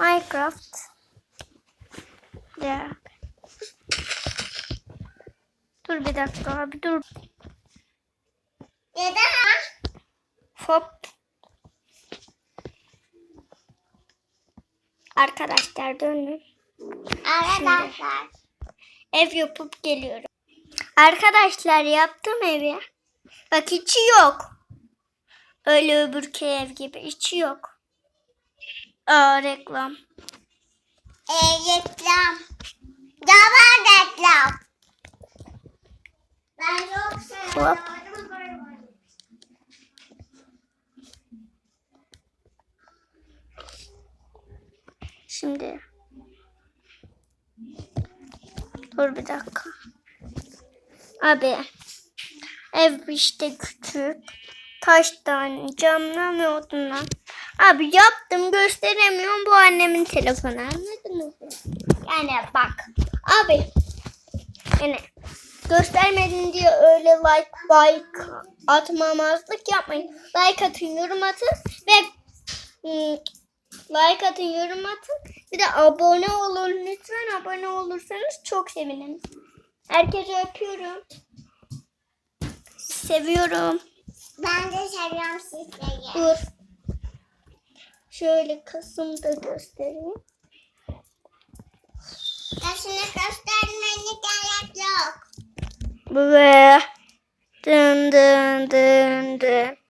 Minecraft. Ya. Dur bir dakika abi dur. Neden? Hop. Arkadaşlar dönün. Arkadaşlar. Ev yapıp geliyorum. Arkadaşlar yaptım evi. Bak içi yok. Öyle öbürkü ev gibi içi yok. Aa reklam. E, reklam. Yalan reklam. Ben çok seviyorum. Şimdi. Dur bir dakika. Abi. Ev işte küçük. Taştan, camdan ve odundan. Abi yaptım gösteremiyorum. Bu annemin telefonu. Anladınız mı? Yani bak. Abi. Yani göstermedin diye öyle like like atmamazlık yapmayın. Like atın, yorum atın ve ım, like atın, yorum atın. Bir de abone olun lütfen. Abone olursanız çok sevinirim. Herkese öpüyorum. Seviyorum. Ben de seviyorum sizleri. Dur. Şöyle Kasım'da göstereyim. Yaşını göstermeni gerek yok. Ve dın dın dın dın.